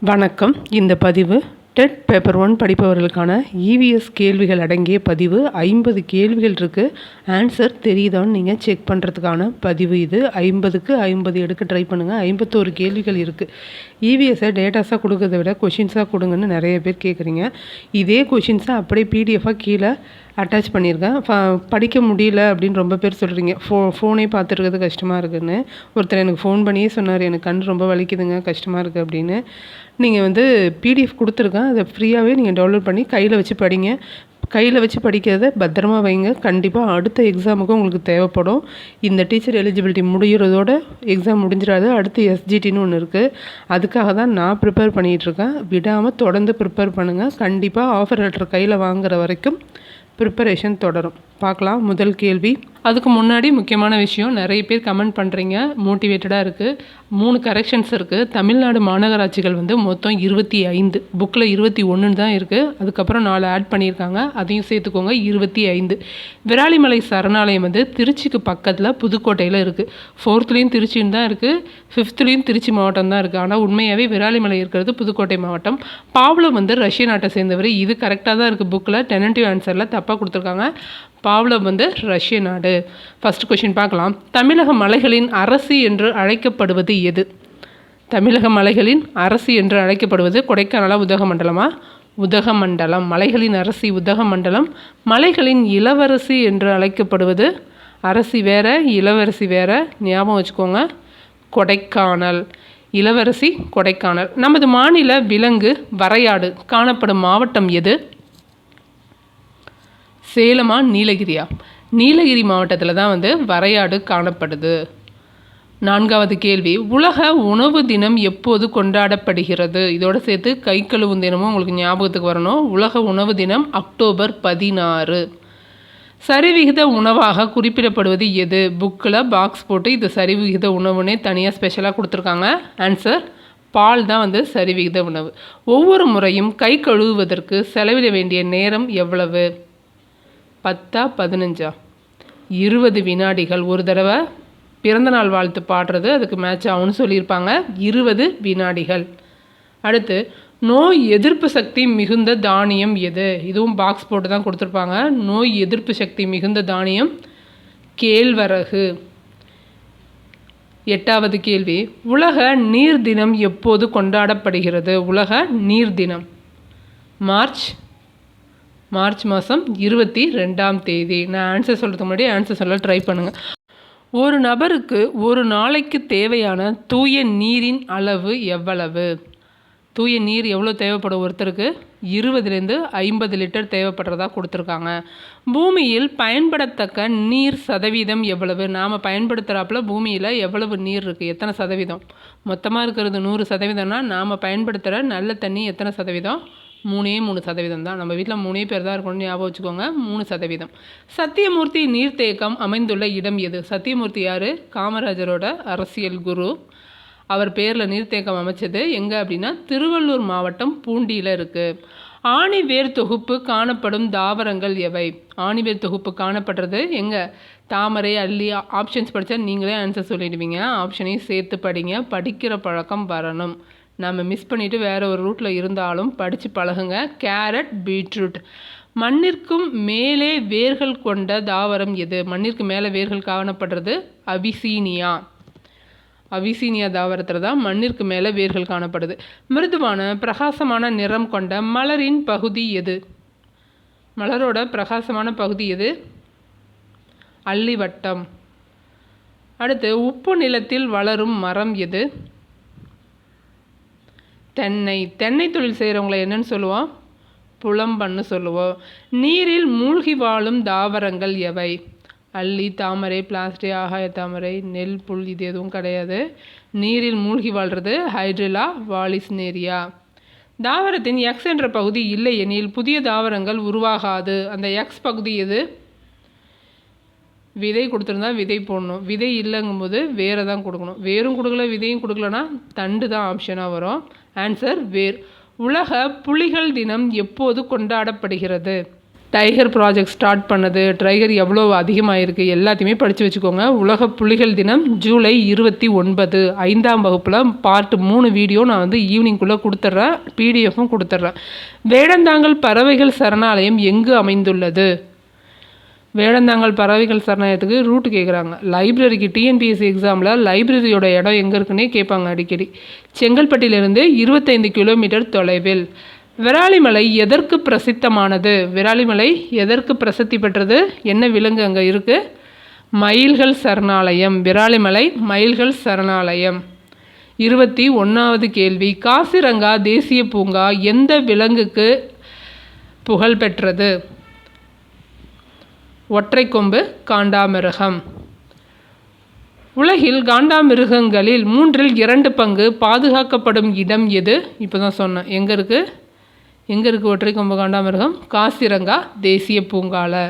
வணக்கம். இந்த பதிவு டெட் பேப்பர் ஒன் படிப்பவர்களுக்கான இவிஎஸ் கேள்விகள் அடங்கிய பதிவு. ஐம்பது கேள்விகள் இருக்குது ஆன்சர் தெரியுதான்னு நீங்கள் செக் பண்ணுறதுக்கான பதிவு இது. ஐம்பதுக்கு ஐம்பது எடுக்க ட்ரை பண்ணுங்கள் ஐம்பத்தோரு கேள்விகள் இருக்குது இவிஎஸ்ஸை டேட்டாஸாக கொடுக்கறத விட கொஷின்ஸாக கொடுங்கன்னு நிறைய பேர் கேட்குறீங்க. இதே கொஷின்ஸை அப்படியே பிடிஎஃபாக கீழே அட்டாச் பண்ணியிருக்கேன். படிக்க முடியல அப்படின்னு ரொம்ப பேர் சொல்கிறீங்க ஃபோ ஃபோனே பார்த்துருக்கிறது கஷ்டமாக இருக்குதுன்னு ஒருத்தர் எனக்கு ஃபோன் பண்ணியே சொன்னார். எனக்கு கண் ரொம்ப வலிக்குதுங்க கஷ்டமாக இருக்குது அப்படின்னு. நீங்கள் வந்து பிடிஎஃப் கொடுத்துருக்கேன். அதை ஃப்ரீயாகவே நீங்கள் டவுன்லோட் பண்ணி கையில் வச்சு படிங்க. கையில் வச்சு படிக்கிறத பத்திரமா வைங்க. கண்டிப்பாக அடுத்த எக்ஸாமுக்கும் உங்களுக்கு தேவைப்படும். இந்த டீச்சர் எலிஜிபிலிட்டி முடிகிறதோட எக்ஸாம் முடிஞ்சிடாது. அடுத்து எஸ்ஜிடின்னு ஒன்று இருக்குது அதுக்காக தான் நான் ப்ரிப்பேர் பண்ணிகிட்ருக்கேன் விடாமல் தொடர்ந்து ப்ரிப்பேர் பண்ணுங்கள் கண்டிப்பாக ஆஃபர் லெட்டர் கையில் வாங்குற வரைக்கும் ப்ரிப்பரேஷன் தொடரும். பார்க்கலாம். முதல் கேள்வி. அதுக்கு முன்னாடி முக்கியமான விஷயம் நிறைய பேர் கமெண்ட் பண்ணுறீங்க மோட்டிவேட்டடாக இருக்குது மூணு கரெக்ஷன்ஸ் இருக்குது தமிழ்நாடு மாநகராட்சிகள் வந்து மொத்தம் இருபத்தி ஐந்து. புக்கில் இருபத்தி ஒன்றுன்னு தான் இருக்குது அதுக்கப்புறம் நாலு ஆட் பண்ணியிருக்காங்க. அதையும் சேர்த்துக்கோங்க. இருபத்தி ஐந்து. விராலிமலை சரணாலயம் வந்து திருச்சிக்கு பக்கத்தில் புதுக்கோட்டையில் இருக்குது ஃபோர்த்துலேயும் திருச்சின்னு தான் இருக்குது ஃபிஃப்த்துலேயும் திருச்சி மாவட்டம் தான் இருக்குது ஆனால் உண்மையாகவே விராலிமலை இருக்கிறது புதுக்கோட்டை மாவட்டம். பாவலம் வந்து ரஷ்ய நாட்டை சேர்ந்தவர். இது கரெக்டாக தான் இருக்குது புக்கில் டெனன்டிவ் ஆன்சரில் தப்பாக கொடுத்துருக்காங்க. பாவ்லவ் வந்து ரஷ்ய நாடு. ஃபஸ்ட் கொஷின் பார்க்கலாம். தமிழக மலைகளின் அரசி என்று அழைக்கப்படுவது எது? தமிழக மலைகளின் அரசி என்று அழைக்கப்படுவது கொடைக்கானலா உதகமண்டலமா? உதகமண்டலம். மலைகளின் அரசி உதகமண்டலம். மலைகளின் இளவரசி என்று அழைக்கப்படுவது அரசி வேற இளவரசி வேற. ஞாபகம் வச்சுக்கோங்க. கொடைக்கானல். இளவரசி கொடைக்கானல். நமது மாநில விலங்கு வரையாடு காணப்படும் மாவட்டம் எது? சேலமா நீலகிரியா? நீலகிரி மாவட்டத்தில் தான் வந்து வரையாடு காணப்படுது. நான்காவது கேள்வி உலக உணவு தினம் எப்போது கொண்டாடப்படுகிறது? இதோட சேர்த்து கை கழுவும் தினமும் உங்களுக்கு ஞாபகத்துக்கு வரணும். உலக உணவு தினம் அக்டோபர் பதினாறு. சரிவிகித உணவாக குறிப்பிடப்படுவது எது? புக்கில் பாக்ஸ் போட்டு இது சரிவிகித உணவுனே தனியாக ஸ்பெஷலாக கொடுத்துருக்காங்க. ஆன்சர் பால் தான் வந்து சரிவிகித உணவு. ஒவ்வொரு முறையும் கை கழுவுவதற்கு செலவிட வேண்டிய நேரம் எவ்வளவு? பத்தா பதினஞ்சா? இருபது வினாடிகள். ஒரு தடவை பிறந்தநாள் வாழ்த்து பாடுறது அதுக்கு மேட்ச் ஆகும்னு சொல்லியிருப்பாங்க. இருபது வினாடிகள். அடுத்து நோய் எதிர்ப்பு சக்தி மிகுந்த தானியம் எது? இதுவும் பாக்ஸ் போட்டு தான் கொடுத்துருப்பாங்க. நோய் எதிர்ப்பு சக்தி மிகுந்த தானியம் கேழ்வரகு. எட்டாவது கேள்வி. உலக நீர் தினம் எப்போது கொண்டாடப்படுகிறது? உலக நீர் தினம் மார்ச் மார்ச் மாதம் இருபத்தி ரெண்டாம் தேதி. நான் ஆன்சர் சொல்கிறதுக்கு முன்னாடி ஆன்சர் சொல்ல ட்ரை பண்ணுங்கள் ஒரு நபருக்கு ஒரு நாளைக்கு தேவையான தூய நீரின் அளவு எவ்வளவு? தூய நீர் எவ்வளோ தேவைப்படும்? ஒருத்தருக்கு இருபதுலேருந்து ஐம்பது லிட்டர் தேவைப்படுறதா கொடுத்துருக்காங்க. பூமியில் பயன்படத்தக்க நீர் சதவீதம் எவ்வளவு? நாம் பயன்படுத்துகிறாப்புல பூமியில் எவ்வளவு நீர் இருக்குது எத்தனை சதவீதம்? மொத்தமாக இருக்கிறது நூறு சதவீதம்னா நாம் பயன்படுத்துகிற நல்ல தண்ணி எத்தனை சதவீதம்? மூணே மூணு சதவீதம் தான். நம்ம வீட்டில் மூணே பேர் தான் இருக்கணும்னு ஞாபகம் வச்சுக்கோங்க. மூணு சதவீதம். சத்தியமூர்த்தி நீர்த்தேக்கம் அமைந்துள்ள இடம் எது? சத்தியமூர்த்தி யார்? காமராஜரோட அரசியல் குரு. அவர் பேரில் நீர்த்தேக்கம் அமைச்சது எங்கே அப்படின்னா திருவள்ளூர் மாவட்டம் பூண்டியில் இருக்குது ஆணிவேர் தொகுப்பு காணப்படும் தாவரங்கள் எவை? ஆணிவேர் தொகுப்பு காணப்படுறது எங்கே? தாமரை அள்ளி ஆப்ஷன்ஸ் படித்தா நீங்களே ஆன்சர் சொல்லிடுவீங்க. ஆப்ஷனையும் சேர்த்து படிங்க. படிக்கிற பழக்கம் வரணும். நம்ம மிஸ் பண்ணிவிட்டு வேறு ஒரு ரூட்டில் இருந்தாலும் படித்து பழகுங்க. கேரட் பீட்ரூட் மண்ணிற்கும் மேலே வேர்கள் கொண்ட தாவரம் எது? மண்ணிற்கு மேலே வேர்கள் காணப்படுறது அபிசீனியா. அவிசீனியா தாவரத்தில் தான் மண்ணிற்கு மேலே வேர்கள் காணப்படுது. மிருதுவான பிரகாசமான நிறம் கொண்ட மலரின் பகுதி எது? மலரோட பிரகாசமான பகுதி எது? அள்ளிவட்டம் அடுத்து உப்பு நிலத்தில் வளரும் மரம் எது? தென்னை தென்னை தொழில் செய்கிறவங்கள என்னன்னு சொல்லுவோம் புலம்பன்னு சொல்லுவோம் நீரில் மூழ்கி வாழும் தாவரங்கள் எவை? அள்ளி தாமரை பிளாஸ்டிக் ஆகாய தாமரை நெல் புல் இது எதுவும் கிடையாது. நீரில் மூழ்கி வாழ்கிறது ஹைட்ரிலா வாலிஸ்னேரியா தாவரத்தின் எக்ஸ் என்ற பகுதி இல்லை எனில் புதிய தாவரங்கள் உருவாகாது. அந்த எக்ஸ் பகுதி எது? விதை கொடுத்துருந்தா விதை போடணும். விதை இல்லைங்கும்போது வேரை தான் கொடுக்கணும். வேரும் கொடுக்கல விதையும் கொடுக்கலன்னா தண்டு தான் ஆப்ஷனாக வரும். ஆன்சர் வேர். உலக புலிகள் தினம் எப்போது கொண்டாடப்படுகிறது? டைகர் ப்ராஜெக்ட் ஸ்டார்ட் பண்ணது டைகர் எவ்வளோ அதிகமாக இருக்குது எல்லாத்தையுமே படித்து வச்சுக்கோங்க. உலக புலிகள் தினம் ஜூலை இருபத்தி ஒன்பது. ஐந்தாம் வகுப்பில் பார்ட் மூணு வீடியோ நான் வந்து ஈவினிங்குள்ளே கொடுத்துட்றேன் பிடிஎஃப்பும் கொடுத்துட்றேன். வேடந்தாங்கல் பறவைகள் சரணாலயம் எங்கு அமைந்துள்ளது? வேடந்தாங்கல் பறவைகள் சரணாலயத்துக்கு ரூட் கேட்குறாங்க லைப்ரரிக்கு டிஎன்பிஎஸ்சி எக்ஸாமில் லைப்ரரியோட இடம் எங்கே இருக்குன்னே கேட்பாங்க அடிக்கடி. செங்கல்பட்டிலிருந்து இருபத்தைந்து கிலோமீட்டர் தொலைவில். விராலிமலை எதற்கு பிரசித்தமானது? விராலிமலை எதற்கு பிரசித்தி பெற்றது? என்ன விலங்கு அங்கே இருக்குது மயில்கள் சரணாலயம். விராலிமலை மயில்கள் சரணாலயம். இருபத்தி ஒன்றாவது கேள்வி. காசிரங்கா தேசிய பூங்கா எந்த விலங்குக்கு புகழ் பெற்றது? ஒற்றை கொம்பு காண்டாமிருகம். உலகில் காண்டாமிருகங்களில் மூன்றில் இரண்டு பங்கு பாதுகாக்கப்படும் இடம் எது? இப்போ தான் சொன்னேன். எங்கே இருக்குது எங்கே இருக்குது ஒற்றை கொம்பு காண்டாமிருகம்? காசிரங்கா தேசிய பூங்காவில்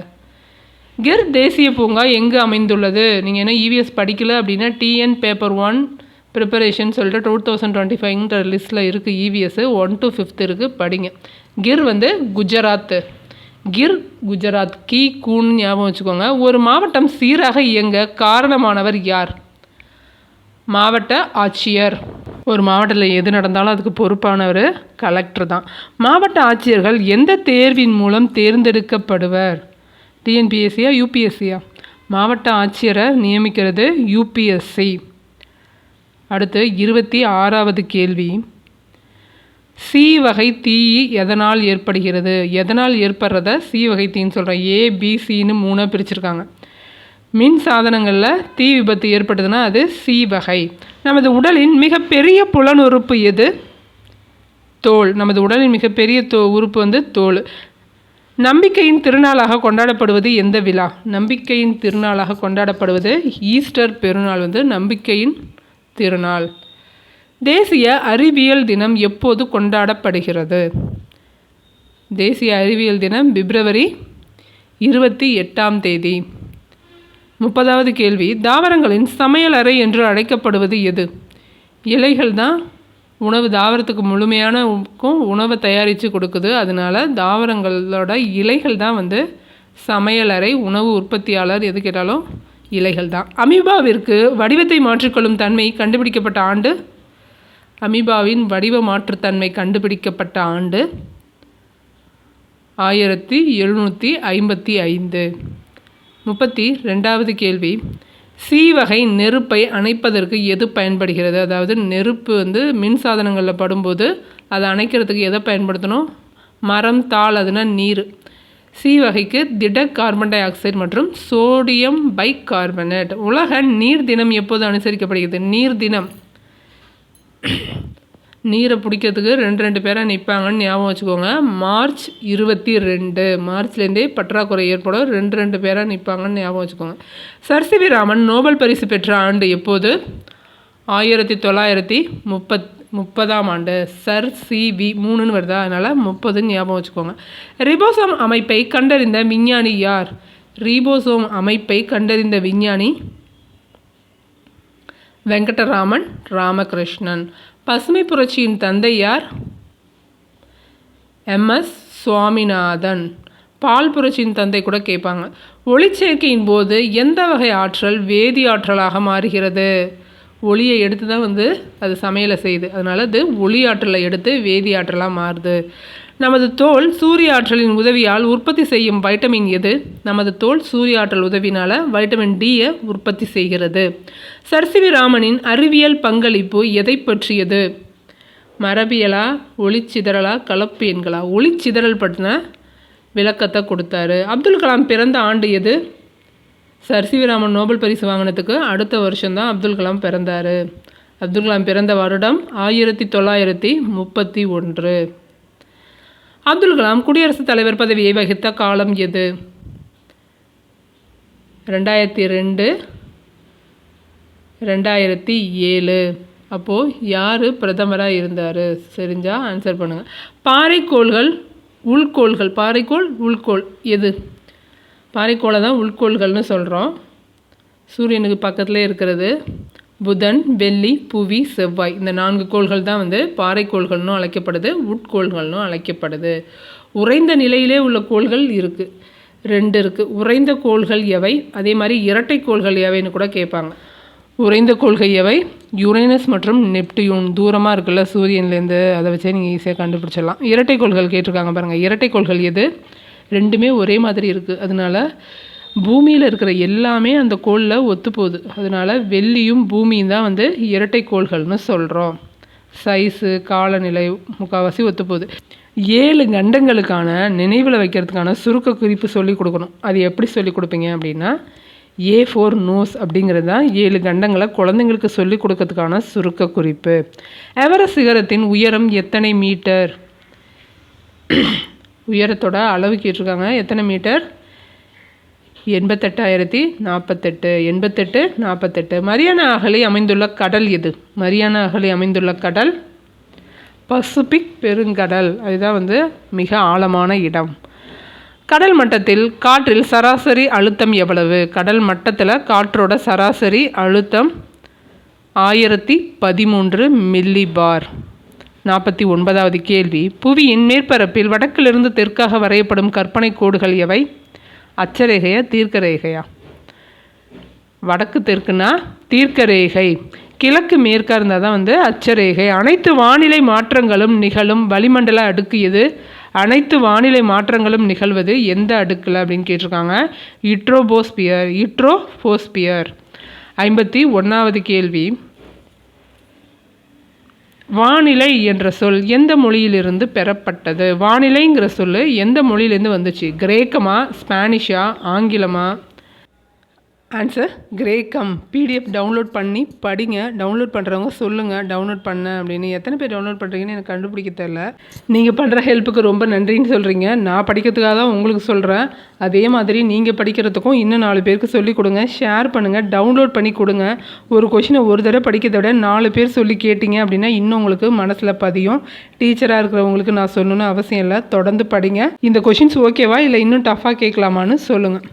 கிர் தேசிய பூங்கா எங்கே அமைந்துள்ளது? நீங்கள் என்ன இவிஎஸ் படிக்கல அப்படின்னா டிஎன் பேப்பர் ஒன் ப்ரிப்பரேஷன் சொல்லிட்டு டூ தௌசண்ட் டுவெண்ட்டி ஃபைவ்ன்ற லிஸ்ட்டில் இருக்குது இவிஎஸ்ஸு ஒன் டு ஃபிஃப்த் இருக்குது படிங்க. கிர் வந்து குஜராத்து. கிர் குஜராத் கீ கூன்னு ஞாபகம் வச்சுக்கோங்க. ஒரு மாவட்டம் சீராக இயங்க காரணமானவர் யார்? மாவட்ட ஆட்சியர். ஒரு மாவட்டத்தில் எது நடந்தாலும் அதுக்கு பொறுப்பானவர் கலெக்டர் தான். மாவட்ட ஆட்சியர்கள் எந்த தேர்வின் மூலம் தேர்ந்தெடுக்கப்படுவர்? டிஎன்பிஎஸ்சியா யூபிஎஸ்சியா? மாவட்ட ஆட்சியரை நியமிக்கிறது யூபிஎஸ்சி. அடுத்து இருபத்தி ஆறாவது கேள்வி. சி வகை தீ எதனால் ஏற்படுகிறது? எதனால் ஏற்படுறத சி வகை தீன்னு சொல்கிறேன் ஏ பிசின்னு மூணாக பிரிச்சிருக்காங்க. மின் சாதனங்களில் தீ விபத்து ஏற்பட்டதுன்னா அது சி வகை. நமது உடலின் மிகப்பெரிய புலனுறுப்பு எது? தோல். நமது உடலின் மிகப்பெரிய தோ உறுப்பு வந்து தோல். நம்பிக்கையின் திருநாளாக கொண்டாடப்படுவது எந்த விழா? நம்பிக்கையின் திருநாளாக கொண்டாடப்படுவது ஈஸ்டர் பெருநாள் வந்து நம்பிக்கையின் திருநாள். தேசிய அறிவியல் தினம் எப்போது கொண்டாடப்படுகிறது? தேசிய அறிவியல் தினம் பிப்ரவரி இருபத்தி எட்டாம் தேதி. முப்பதாவது கேள்வி தாவரங்களின் சமையலறை என்று அழைக்கப்படுவது எது? இலைகள் தான் உணவு தாவரத்துக்கு முழுமையானக்கும் உணவை தயாரித்து கொடுக்குது. அதனால் தாவரங்களோட இலைகள் தான் வந்து சமையலறை உணவு உற்பத்தியாளர் எது கேட்டாலும் இலைகள் தான். அமீபாவிற்கு வடிவத்தை மாற்றிக்கொள்ளும் தன்மை கண்டுபிடிக்கப்பட்ட ஆண்டு அமீபாவின் வடிவ மாற்றுத்தன்மை கண்டுபிடிக்கப்பட்ட ஆண்டு ஆயிரத்தி எழுநூற்றி ஐம்பத்தி ஐந்து. முப்பத்தி ரெண்டாவது கேள்வி. சி வகை நெருப்பை அணைப்பதற்கு எது பயன்படுகிறது? அதாவது நெருப்பு வந்து மின் சாதனங்களில் படும்போது அதை அணைக்கிறதுக்கு எதை பயன்படுத்தணும்? மரம் தாள் அதுனா நீர். சி வகைக்கு திட கார்பன் டை ஆக்சைடு மற்றும் சோடியம் பைக் கார்பனேட் உலக நீர் தினம் எப்போது அனுசரிக்கப்படுகிறது? நீர் தினம். நீரை பிடிக்கிறதுக்கு ரெண்டு ரெண்டு பேராக நிற்பாங்கன்னு ஞாபகம் வச்சுக்கோங்க. மார்ச் இருபத்தி ரெண்டு. மார்ச்லேருந்தே பற்றாக்குறை ஏற்படும். ரெண்டு ரெண்டு பேராக நிற்பாங்கன்னு ஞாபகம் வச்சுக்கோங்க. சர் ராமன் நோபல் பரிசு பெற்ற ஆண்டு எப்போது? ஆயிரத்தி தொள்ளாயிரத்தி முப்பத் முப்பதாம் ஆண்டு. சர் சி வி மூணுன்னு வருதா? அதனால் முப்பதுன்னு ஞாபகம் வச்சுக்கோங்க. ரிபோசோம் அமைப்பை கண்டறிந்த விஞ்ஞானி யார்? ரீபோசோம் அமைப்பை கண்டறிந்த விஞ்ஞானி வெங்கடராமன் ராமகிருஷ்ணன். பசுமை புரட்சியின் தந்தை யார்? எம்எஸ் சுவாமிநாதன். பால் புரட்சியின் தந்தை கூட கேட்பாங்க. ஒளிச்சேர்க்கையின் போது எந்த வகை ஆற்றல் வேதி ஆற்றலாக மாறுகிறது? ஒளியை எடுத்து தான் வந்து அது சமையலை செய்யுது. அதனால் அது ஒளி ஆற்றலை எடுத்து வேதி ஆற்றலாக மாறுது. நமது தோல் சூரிய ஆற்றலின் உதவியால் உற்பத்தி செய்யும் வைட்டமின் எது? நமது தோல் சூரிய ஆற்றல் உதவினால் வைட்டமின் டியை உற்பத்தி செய்கிறது. சர்சிவி ராமனின் அறிவியல் பங்களிப்பு எதை பற்றியது? மரபியலா ஒளிச்சிதறலா கலப்பு எண்களா? ஒளிச்சிதறல் பற்றின விளக்கத்தை கொடுத்தாரு. அப்துல் கலாம் பிறந்த ஆண்டு எது? சர் ராமன் நோபல் பரிசு வாங்கினதுக்கு அடுத்த வருஷம்தான் அப்துல் கலாம் பிறந்தார். அப்துல் கலாம் பிறந்த வருடம் ஆயிரத்தி தொள்ளாயிரத்தி முப்பத்தி ஒன்று. அப்துல் கலாம் குடியரசுத் தலைவர் பதவியை வகித்த காலம் எது? ரெண்டாயிரத்தி ரெண்டு ரெண்டாயிரத்தி ஏழு. அப்போது யார் பிரதமராக இருந்தார்? சரிஞ்சா ஆன்சர் பண்ணுங்கள் பாறைக்கோள்கள் உள்கோள்கள் பாறைக்கோள் உள்கோள் எது? பாறைக்கோளை தான் உள்கோள்கள்னு சொல்கிறோம் சூரியனுக்கு பக்கத்தில் இருக்கிறது. புதன் வெள்ளி புவி செவ்வாய். இந்த நான்கு கோள்கள் தான் வந்து பாறைக்கோள்கள்னும் அழைக்கப்படுது உட்கோள்கள்னும் அழைக்கப்படுது. உறைந்த நிலையிலே உள்ள கோள்கள் இருக்குது ரெண்டு இருக்குது உறைந்த கோள்கள் எவை? அதே மாதிரி இரட்டை கோள்கள் எவைன்னு கூட கேட்பாங்க. உறைந்த கோள்கள் எவை? யுரேனஸ் மற்றும் நெப்டியூன். தூரமாக இருக்குல்ல சூரியன்லேருந்து. அதை வச்சே நீங்கள் ஈஸியாக கண்டுபிடிச்சிடலாம். இரட்டை கோள்கள் கேட்டிருக்காங்க பாருங்கள் இரட்டை கோள்கள் எது? ரெண்டுமே ஒரே மாதிரி இருக்குது அதனால பூமியில் இருக்கிற எல்லாமே அந்த கோளில் ஒத்து போகுது அதனால வெள்ளியும் பூமியும் தான் வந்து இரட்டை கோள்கள்னு சொல்கிறோம் சைஸு காலநிலை முக்கால்வாசி ஒத்து போகுது ஏழு கண்டங்களுக்கான நினைவில் வைக்கிறதுக்கான சுருக்க குறிப்பு சொல்லி கொடுக்கணும். அது எப்படி சொல்லி கொடுப்பீங்க அப்படின்னா ஏ ஃபோர் நோஸ் அப்படிங்கிறது தான் ஏழு கண்டங்களை குழந்தைங்களுக்கு சொல்லிக் கொடுக்கறதுக்கான சுருக்க குறிப்பு. எவரெஸ்ட் சிகரத்தின் உயரம் எத்தனை மீட்டர் உயரத்தோட அளவு கேட்டிருக்காங்க. எத்தனை மீட்டர்? எண்பத்தெட்டாயிரத்தி நாற்பத்தெட்டு எண்பத்தெட்டு நாற்பத்தெட்டு மரியானா அகலி அமைந்துள்ள கடல் எது? மரியானா அகலி அமைந்துள்ள கடல் பசிபிக் பெருங்கடல். அதுதான் வந்து மிக ஆழமான இடம். கடல் மட்டத்தில் காற்றில் சராசரி அழுத்தம் எவ்வளவு? கடல் மட்டத்தில் காற்றோட சராசரி அழுத்தம் ஆயிரத்தி பதிமூன்று மில்லி பார். நாற்பத்தி ஒன்பதாவது கேள்வி. புவியின் மேற்பரப்பில் வடக்கிலிருந்து தெற்காக வரையப்படும் கற்பனை கோடுகள் எவை? அச்சரேகையா தீர்க்கரேகையா? வடக்கு தெற்குனா தீர்க்கரேகை. கிழக்கு மேற்காக இருந்தால் தான் வந்து அச்சரேகை. அனைத்து வானிலை மாற்றங்களும் நிகழும் வளிமண்டல அடுக்கு எது? அனைத்து வானிலை மாற்றங்களும் நிகழ்வது எந்த அடுக்கில் அப்படின்னு கேட்டிருக்காங்க? இட்ரோபோஸ்பியர் இட்ரோபோஸ்பியர் ஐம்பத்தி ஒன்றாவது கேள்வி. வானிலை என்ற சொல் எந்த மொழியிலிருந்து பெறப்பட்டது? வானிலைங்கிற சொல் எந்த மொழியிலேருந்து வந்துச்சு? கிரேக்கமா ஸ்பானிஷா ஆங்கிலமா? ஆன்சர் கிரேக்கம் பிடிஎஃப் டவுன்லோட் பண்ணி படிங்க. டவுன்லோட் பண்ணுறவங்க சொல்லுங்கள் டவுன்லோட் பண்ண அப்படின்னு. எத்தனை பேர் டவுன்லோட் பண்ணுறீங்கன்னு எனக்கு கண்டுபிடிக்க தெரில நீங்கள் பண்ணுற ஹெல்ப்புக்கு ரொம்ப நன்றின்னு சொல்கிறீங்க நான் படிக்கிறதுக்காக தான் உங்களுக்கு சொல்கிறேன் அதே மாதிரி நீங்கள் படிக்கிறதுக்கும் இன்னும் நாலு பேருக்கு சொல்லிக் கொடுங்க. ஷேர் பண்ணுங்கள் டவுன்லோட் பண்ணி கொடுங்க. ஒரு கொஷினை ஒரு தடவை படிக்கிறத விட நாலு பேர் சொல்லி கேட்டிங்க அப்படின்னா இன்னும் உங்களுக்கு மனசில் பதியும். டீச்சராக இருக்கிறவங்களுக்கு நான் சொல்லணும்னு அவசியம் இல்லை. தொடர்ந்து படிங்க. இந்த கொஷின்ஸ் ஓகேவா இல்லை இன்னும் டஃப்பாக கேட்கலாமான்னு சொல்லுங்கள்